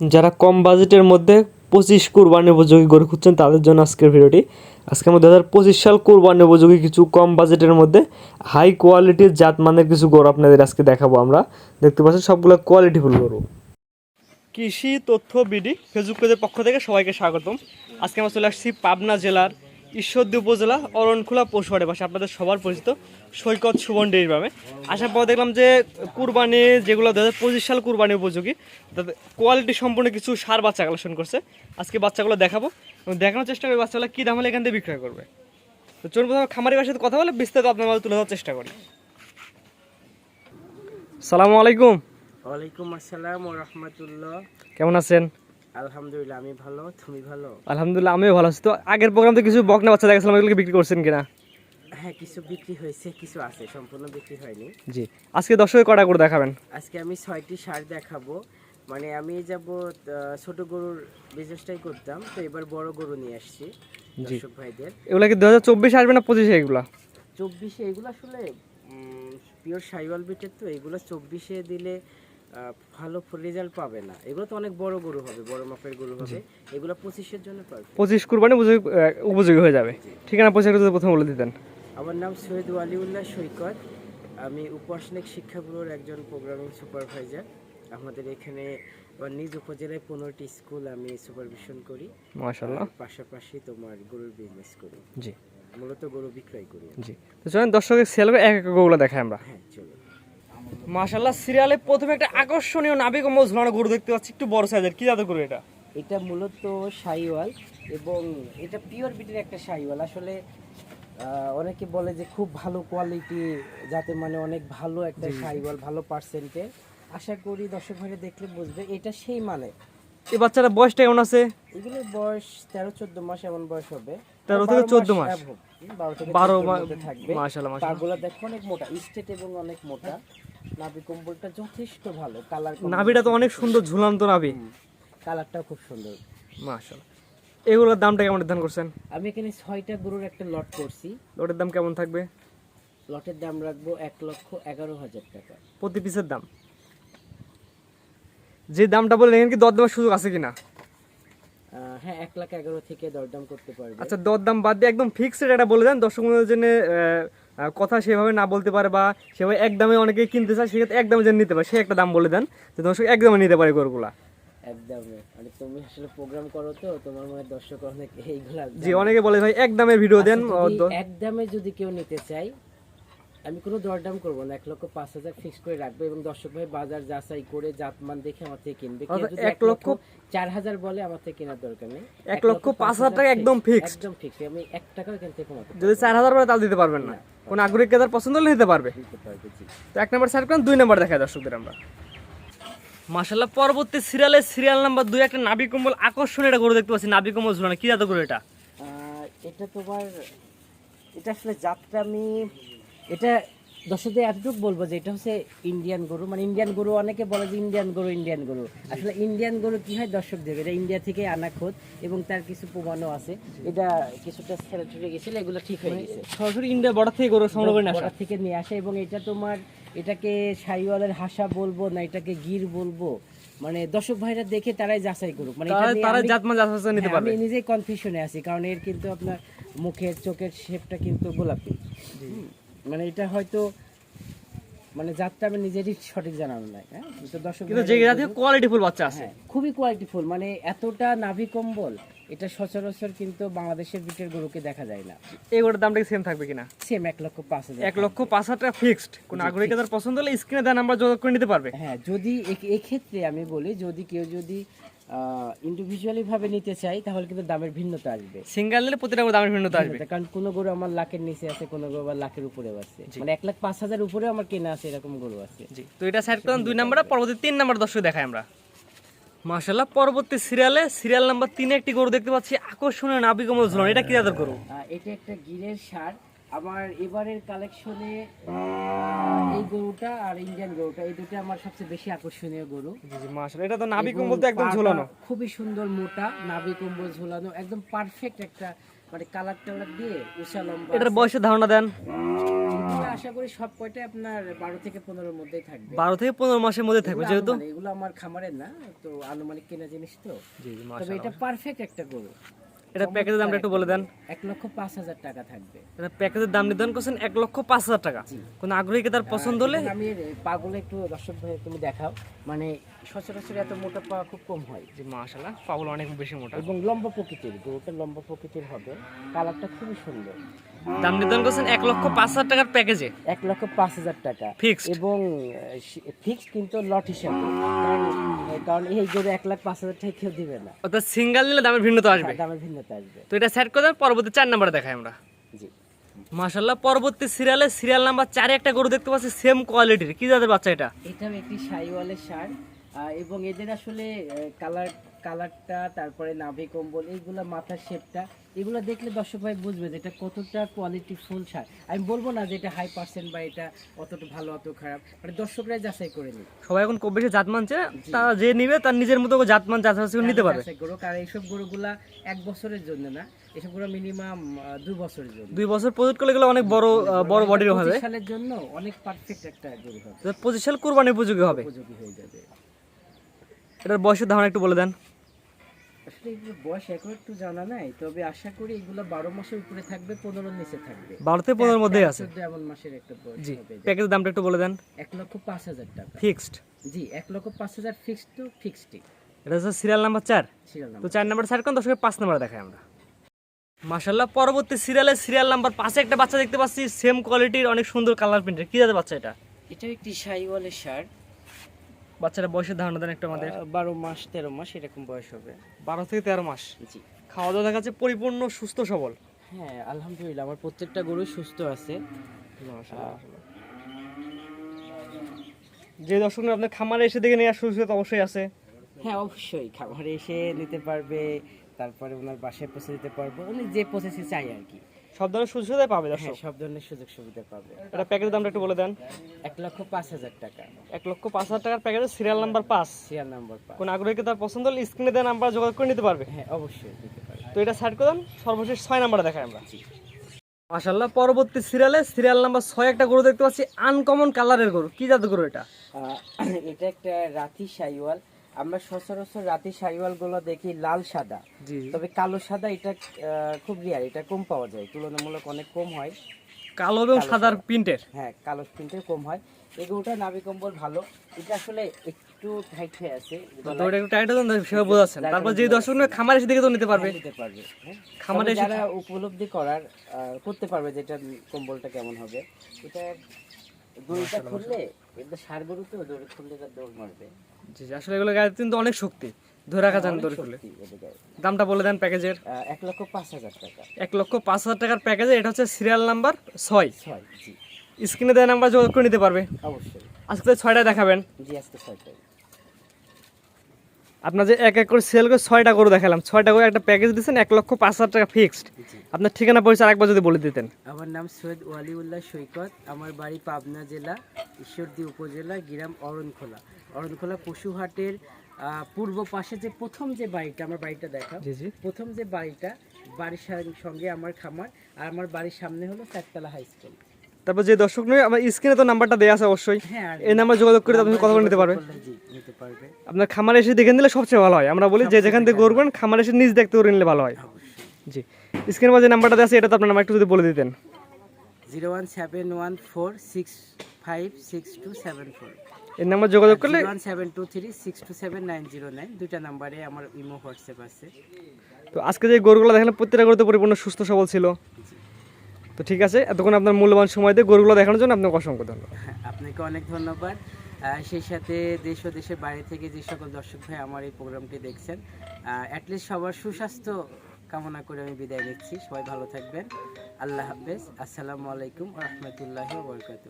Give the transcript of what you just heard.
যারা কম বাজেটের মধ্যে পঁচিশ কোরবানি উপযোগী গরু খুঁজছেন, তাদের জন্য আজকের ভিডিওটি। আজকে আমরা দু হাজার পঁচিশ সাল কোরবানি উপযোগী কিছু কম বাজেটের মধ্যে হাই কোয়ালিটির জাত মানের কিছু গরু আপনাদের আজকে দেখাবো আমরা। দেখতে পাচ্ছেন সবগুলো কোয়ালিটিফুল গরু। কৃষি তথ্য বিডি ফেসবুক পেজের পক্ষ থেকে সবাইকে স্বাগতম। আজকে আমরা চলে আসছি পাবনা জেলার ঈশ্বরদী উপজেলা অরণখোলা পশুহাটে পাশে আপনাদের সবার পরিচিত সৈকত সুবন ডেইরি পাবে আসার পর দেখলাম যে কুরবানি যেগুলো দু হাজার পঁচিশ সাল কুরবানি উপযোগী তাদের কোয়ালিটি সম্পূর্ণ কিছু সার বাচ্চা কালেকশন করছে। আজকে বাচ্চাগুলো দেখাবো এবং দেখানোর চেষ্টা করি বাচ্চাগুলো কী দাম হলে এখান থেকে বিক্রয় করবে। তো চলুন প্রথমে খামারি বাসার সাথে কথা বলে বিস্তারিত আপনার মাঝে তুলে ধরার চেষ্টা করি। সালামু আলাইকুম। ওয়ালাইকুম আসসালাম রহমতুল্লাহ। কেমন আছেন? আলহামদুলিল্লাহ আমি ভালো তুমি ভালো? আলহামদুলিল্লাহ আমিও ভালো আছি। তো আগের প্রোগ্রাম তো কিছু বকনা বাচ্চা দেখাছিলাম এগুলোকে বিক্রি করছেন কিনা? হ্যাঁ কিছু বিক্রি হয়েছে কিছু আছে সম্পূর্ণ বিক্রি হয়নি। জি। আজকে দর্শকের কটা করে দেখাবেন? আজকে আমি ছয়টি সার দেখাবো। মানে আমি যাব ছোট গরুর বিজনেসটাই করতাম তো এবার বড় গরু নিয়ে আসছি দর্শক ভাইদের। এগুলো কি দু হাজার চব্বিশে আসবে না পঁচিশে এগুলো? চব্বিশে এগুলো আসলে পিওর সাইওয়াল বিটের তো এগুলো চব্বিশে দিলে ভালো রেজাল্ট পাবে না। এগুলো তো অনেক বড় গরু হবে বড় মাপের গরু হবে। এগুলো পঁচিশের জন্য পঁচিশ কুরবানি উপযোগী হয়ে যাবে। ঠিকানা পয়সা যদি প্রথমে বলে দিতেন। আমার নাম সৈয়দ ওয়ালিউল্লাহ সৈকত। আমি উপাসনিক শিক্ষা ব্যুরোর একজন প্রোগ্রামিং সুপারভাইজার আমাদের এখানে আমার নিজ উপজেলায় পনেরোটি স্কুল আমি সুপারভিশন করি। মাশাল্লাহ আর পাশাপাশি তোমার গরুর বিজনেস করি। জি। মূলত গরু বিক্রয় করি। জি। তো চলেন দর্শকের সেল এক এক গরুগুলো দেখাই আমরা। হ্যাঁ চলো মাশাল্লাহ সিরিয়ালে প্রথমে একটা আকর্ষণীয় নাবিক কম্বল ঝুলানো গরু দেখতে পাচ্ছি। একটু বড় সাইজের কি জাতের গরু এটা? এটা মূলত সাইওয়াল এবং এটা পিওর বিটের একটা সাইওয়াল। আসলে অনেকে বলে যে খুব ভালো কোয়ালিটি যাতে মানে অনেক ভালো একটা সাইওয়াল ভালো পার্সেন্টে আশা করি দর্শক ভাইরা দেখলে বুঝবে এটা সেই মানে। এই বাচ্চাটা বয়সটা কেমন আছে? এগুলোর বয়স তেরো চোদ্দ মাস এমন বয়স হবে। 13 থেকে 14 মাস। বারো থেকে বারো 14 মা- মধ্যে থাকবে। মাশাল্লাহ দেখো অনেক মোটা স্টেট এবং অনেক মোটা। নাভি কম্বলটা যথেষ্ট ভালো কালার নাভিটা তো অনেক সুন্দর ঝুলান্ত নাভি। কালারটাও খুব সুন্দর। মাশাল্লাহ এগুলোর দামটা কেমন নির্ধারণ করছেন? আমি এখানে ছয়টা গরুর একটা লট করছি। ওটার দাম কেমন থাকবে? লটের দাম রাখব এক লক্ষ এগারো হাজার টাকা। প্রতি পিসের দাম? যে দামটা বললেন এখানে কি দর দেওয়ার সুযোগ আছে কিনা? হ্যাঁ এক লাখ এগারো থেকে দরদাম করতে পারবে। আচ্ছা দর দাম বাদ দিয়ে একদম ফিক্সড এটা বলে দেন। দর্শক জন্য কথা সেভাবে না বলতে পারে বা সেভাবে একদমে অনেকে কিনতে চায় সেক্ষেত্রে একদমে যেন নিতে পারে। সে একটা দাম বলে দেন যে দর্শক একদমে নিতে পারে গরুগুলা। যে মানে তুমি আসলে প্রোগ্রাম করো তো তোমার মনে দর্শক অনেক এইগুলা জি অনেকে বলে ভাই এক দামে ভিডিও দেন একদমে যদি কেউ নিতে চাই আমি কোনো দরদাম করব না। এক লক্ষ পাঁচ হাজার ফিক্স করে রাখব এবং দর্শক ভাই বাজার যাচাই করে জাতমান দেখে আমার থেকে কিনবে। এক লক্ষ চার হাজার বলে আমার থেকে কেনার দরকার নেই। এক লক্ষ পাঁচ হাজার টাকা একদম fixed। একদম ফিক্স আমি এক টাকাও এখান থেকে কমাতে যদি চার হাজার পরে তাহলে দিতে পারবেন না। কোন আগ্রহী ক্রেতার পছন্দ হলে নিতে পারবে। তো এক নাম্বার সাইড করেন দুই নাম্বার দেখায় দর্শকদের আমরা। মাশাল্লাহ পরবর্তী সিরিয়ালে সিরিয়াল নাম্বার দুই একটা নাবি কম্বল আকর্ষণ এটা গরু দেখতে পাচ্ছি নাবি কম্বল ঝুলানো। কি জাত গরু এটা? এটা তোমার এটা আসলে জাতটা আমি এটা দর্শকদের এতটুকু বলব যে এটা হচ্ছে ইন্ডিয়ান গরু। মানে ইন্ডিয়ান গরু অনেকে বলে যে ইন্ডিয়ান গরু ইন্ডিয়ান গরু। আসলে ইন্ডিয়ান গরু কি হয় দর্শক দেবে? এটা ইন্ডিয়া থেকে আনা খোদ এবং তার কিছু প্রমাণও আছে। এটা কিছুটা ছেড়ে ছুটে গেছিল এগুলো ঠিক হয়ে গেছে। সরাসরি ইন্ডিয়া বর্ডার থেকে গরু সংগ্রহ করে বর্ডার থেকে নিয়ে আসে এবং এটা তোমার এটাকে সাইওয়ালের হাসা বলব না এটাকে গির বলব? মানে দর্শক ভাইরা দেখে তারাই যাচাই করুক। মানে তারা জাতমান জাত নিতে হ্যাঁ, পারবে। আমি নিজেই কনফিউশনে আছি কারণ এর কিন্তু আপনার মুখের চোখের শেপটা কিন্তু গোলাপি। মানে এটা হয়তো মানে জাতটা আমি নিজেরই সঠিক জানানো নাই হ্যাঁ? তো দর্শক কিন্তু যে জাতীয় কোয়ালিটি ফুল বাচ্চা আছে। হ্যাঁ, খুবই কোয়ালিটিফুল মানে এতটা নাভি কম্বল এটা সচরাচর কিন্তু বাংলাদেশের বিটের গরুকে দেখা যায় না। এই গরুর দামটা সেম থাকবে কিনা? সেম এক লক্ষ পাঁচ হাজার এক লক্ষ পাঁচ হাজার টাকা ফিক্সড কোন আগ্রহী ক্রেতার পছন্দ হলে স্ক্রিনে দেন আমরা যোগাযোগ করে নিতে পারবে। হ্যাঁ যদি এক্ষেত্রে আমি বলি যদি কেউ যদি ইন্ডিভিজুয়ালি ভাবে নিতে চাই তাহলে কিন্তু দামের ভিন্নতা আসবে। সিঙ্গেল নিলে প্রতিটা দামের ভিন্নতা আসবে। কারণ কোনো গরু আমার লাখের নিচে আছে কোনো গরু আবার লাখের উপরেও আছে। মানে এক লাখ পাঁচ হাজার উপরে আমার কেনা আছে এরকম গরু আছে। জি। তো এটা সাইড করেন দুই নাম্বার পরবর্তী তিন নাম্বার দর্শক দেখাই আমরা। মাশাল্লাহ পরবর্তী সিরিয়ালে সিরিয়াল নাম্বার তিনে একটি গরু দেখতে পাচ্ছি আকর্ষণীয় নাবি কমল ঝুলন। এটা কি জাতের গরু? এটা একটা গিরের সার। আমার এবারের কালেকশনে এই গরুটা আর ইন্ডিয়ান গরুটা এই দুটো আমার সবচেয়ে বেশি আকর্ষণীয় গরু। জি এটা তো নাবি কম্বল তো একদম ঝুলানো। খুবই সুন্দর মোটা নাভি কম্বল ঝোলানো একদম পারফেক্ট একটা মানে কালার টালার দিয়ে উষা লম্বা এটার। বয়সের ধারণা দেন। আশা করি সব কয়টাই আপনার বারো থেকে পনেরোর মধ্যেই থাকবে। বারো থেকে পনেরো মাসের মধ্যে থাকবে যেহেতু? এগুলো আমার খামারের না তো আনুমানিক কেনা জিনিস তো। জি জি তবে এটা পারফেক্ট একটা গরু। এটা প্যাকেজের দামটা একটু বলে দেন। এক লক্ষ পাঁচ হাজার টাকা থাকবে। এটা প্যাকেজের দাম নির্ধারণ করছেন এক লক্ষ পাঁচ হাজার টাকা। কোনো আগ্রহী তার পছন্দ হলে? আমি পাগল একটু দর্শক ভাই তুমি দেখাও। মানে সচরাচর এত মোটা পা খুব কম হয়। যে মাশাআল্লাহ। পাগুলো অনেক বেশি মোটা। এবং লম্বা প্রকৃতির গরুটা লম্বা প্রকৃতির হবে। কালারটা খুবই সুন্দর। দাম নির্ধারণ করছেন এক লক্ষ পাঁচ হাজার টাকার প্যাকেজে। এক লক্ষ পাঁচ হাজার টাকা। Fixed? এবং ফিক্সড কিন্তু লট হিসাবে। কারণ কারণ এই গরু এক লাখ পাঁচ হাজার টাকা কেউ দিবে না। অর্থাৎ সিঙ্গেল নিলে দামের ভিন্নতা আসবে। হ্যাঁ, দামের ভিন্নতা আসবে। তো এটা সেট করে দেন পরবর্তী চার নাম্বারে দেখাই আমরা। জি। মাশাল্লাহ পরবর্তী সিরিয়ালে সিরিয়াল নাম্বার চারে একটা গরু দেখতে পাচ্ছি সেম কোয়ালিটির কি জাতের বাচ্চা এটা? এটা একটি সাইওয়ালের সার। আহ, এবং এদের আসলে কালার কালারটা তারপরে নাভি কম্বল এইগুলা মাথার শেপটা এগুলো দেখলে দর্শক ভাই বুঝবে যে এটা কতটা কোয়ালিটি ফুল সার। আমি বলব না যে এটা হাই পার্সেন্ট বা এটা অতটা ভালো অত খারাপ মানে দর্শকরাই যাচাই করে নিক। সবাই এখন খুব বেশি জাত মানছে তারা যে নিবে তার নিজের মতো জাত মান যাচাই করে নিতে পারবে। যাচাই করো কারণ এইসব গরুগুলা এক বছরের জন্য না এসব গরু মিনিমাম দুই বছরের জন্য। দুই বছর প্রজেক্ট করলে গেলে অনেক বড় বড় বডির হবে। 25 সালের জন্য অনেক পারফেক্ট একটা গরু হবে। পঁচিশ সাল কোরবানি উপযোগী হবে। উপযোগী হয়ে যাবে। এটার বয়সের ধারণা একটু বলে দেন। আসলে এগুলো বয়স এখন একটু জানা নাই তবে আশা করি এগুলো বারো মাসের উপরে থাকবে পনেরোর নিচে থাকবে। বারো থেকে পনেরোর মধ্যেই আছে। এমন মাসের একটা বয়স জি প্যাকেজের দামটা একটু বলে দেন। এক লক্ষ পাঁচ হাজার টাকা। ফিক্সড? জি এক লক্ষ পাঁচ হাজার ফিক্সড টু ফিক্সডই। এটা হচ্ছে সিরিয়াল নাম্বার চার? সিরিয়াল তো চার নাম্বার সাইড কোন দর্শকের পাঁচ নাম্বার দেখাই আমরা। মাশাল্লাহ পরবর্তী সিরিয়ালে সিরিয়াল নাম্বার পাঁচে একটা বাচ্চা দেখতে পাচ্ছি সেম কোয়ালিটির অনেক সুন্দর কালার প্রিন্টের কি জাতের বাচ্চা এটা? এটা একটি সাইওয়ালের সার বাচ্চাটা বয়সের ধারণা দেন একটা আমাদের। বারো মাস তেরো মাস এরকম বয়স হবে। বারো থেকে তেরো মাস? জি। খাওয়া দাওয়া দেখা পরিপূর্ণ সুস্থ সবল। হ্যাঁ আলহামদুলিল্লাহ আমার প্রত্যেকটা গরু সুস্থ আছে। যে দর্শক আপনার খামারে এসে দেখে নেওয়ার সুযোগ অবশ্যই আছে। হ্যাঁ অবশ্যই। খামারে এসে নিতে পারবে তারপরে ওনার বাসায় পৌঁছে দিতে পারব। উনি যে প্রসেসে চাই আর কি। সব ধরনের সুযোগ সুবিধা পাবে হ্যাঁ দর্শক? সব ধরনের সুযোগ সুবিধা পাবে। এটা প্যাকেজের দামটা একটু বলে দেন। এক লক্ষ পাঁচ হাজার টাকা। এক লক্ষ পাঁচ হাজার টাকার প্যাকেজে সিরিয়াল নাম্বার পাঁচ। সিরিয়াল নাম্বার পাঁচ। কোন আগ্রহীকে তার পছন্দ হলে স্ক্রিনে দেন নাম্বার যোগাযোগ করে নিতে পারবে? হ্যাঁ অবশ্যই দিতে পারবে। তো এটা সাইড করে দেন সর্বশেষ ছয় নাম্বারে দেখাই আমরা। মাশাল্লাহ পরবর্তী সিরিয়ালে সিরিয়াল নাম্বার ছয় একটা গরু দেখতে পাচ্ছি আনকমন কালারের গরু। কি জাতের গরু এটা? এটা একটা রাতি সাইওয়াল। আমরা সচরাচর রাতি সাইওয়ালগুলো দেখি লাল সাদা। তবে কালো সাদা এটা খুব রিয়ার এটা কম পাওয়া যায়। তুলনামূলক অনেক কম হয়। কালো এবং সাদার প্রিন্টের? হ্যাঁ কালো প্রিন্টের কম হয়। এই গরুটা নাভি কম্বল ভালো। এটা আসলে একটু টাইট হয়ে আছে। তো একটু টাইট সেভাবে বোঝাচ্ছেন। তারপর যে দর্শক নেবে খামার এসে দেখে তো নিতে পারবে। নিতে পারবে। হ্যাঁ? খামারে এসে- যারা উপলব্ধি করার করতে পারবে যে এটা কম্বলটা কেমন হবে এটা দড়িটা খুললে এটা সার গরু দড়ি খুললে এটা দৌড় মারবে। জি আসলে এগুলো গায়ে কিন্তু অনেক শক্তি। ধরে রাখা যান দড়ি খুলে। দামটা বলে দেন প্যাকেজের। এক লক্ষ পাঁচ হাজার টাকা। এক লক্ষ পাঁচ হাজার টাকার প্যাকেজে এটা হচ্ছে সিরিয়াল নাম্বার ছয়। ছয় জি। স্ক্রিনে দেওয়া নাম্বার যোগাযোগ করে নিতে পারবে। অবশ্যই। আজকে ছয়টা দেখাবেন। জি আজকে ছয়টাই আপনার যে এক এক করে সেল করে ছয়টা করে দেখালাম ছয়টা করে একটা প্যাকেজ দিচ্ছেন এক লক্ষ পাঁচ হাজার টাকা ফিক্সড আপনার ঠিকানা পরিচয় আরেকবার যদি বলে দিতেন। আমার নাম সৈয়দ ওয়ালিউল্লাহ সৈকত আমার বাড়ি পাবনা জেলা ঈশ্বরদী উপজেলা গ্রাম অরণখোলা। অরণখোলা পশুহাটের পূর্ব পাশে যে প্রথম যে বাড়িটা আমার বাড়িটা দেখা প্রথম যে বাড়িটা বাড়ির সঙ্গে আমার খামার আর আমার বাড়ির সামনে হলো চারতলা হাই স্কুল। তারপর যে দর্শক নয় আমার স্ক্রিনে তো নাম্বারটা দেওয়া আছে অবশ্যই। হ্যাঁ এই নাম্বার যোগাযোগ করে আপনি কথা বলে নিতে পারবে। করলে জি নিতে পারবে। আপনার খামারে এসে দেখে নিলে সবচেয়ে ভালো হয়। আমরা বলি যে যেখান থেকে করবেন খামারে এসে নিজ দেখতে করে নিলে ভালো হয়। জি। স্ক্রিনের মাঝে নাম্বারটা দেওয়া আছে এটা তো আপনার নাম্বার একটু যদি বলে দিতেন। Zero one seven one four six five six two seven four. এই নাম্বার যোগাযোগ করলে one seven two three six two seven nine zero nine. দুইটা নাম্বারে আমার ইমো হোয়াটসঅ্যাপ আছে। তো আজকে যে গরুগুলো দেখলাম প্রত্যেকটা গরুতে পরিপূর্ণ সুস্থ সবল ছিল। তো ঠিক আছে এতক্ষণ আপনার মূল্যবান সময় দিয়ে গরুগুলো দেখানোর জন্য আপনাকে অসংখ্য ধন্যবাদ। হ্যাঁ, আপনাকে অনেক ধন্যবাদ। সেই সাথে দেশ ও দেশের বাইরে থেকে যে সকল দর্শক ভাই আমার এই প্রোগ্রামটি দেখছেন অ্যাটলিস্ট সবার সুস্বাস্থ্য কামনা করে আমি বিদায় নিচ্ছি। সবাই ভালো থাকবেন। আল্লাহ হাফেজ। আসসালামু আলাইকুম রহমতুল্লাহ বরকাত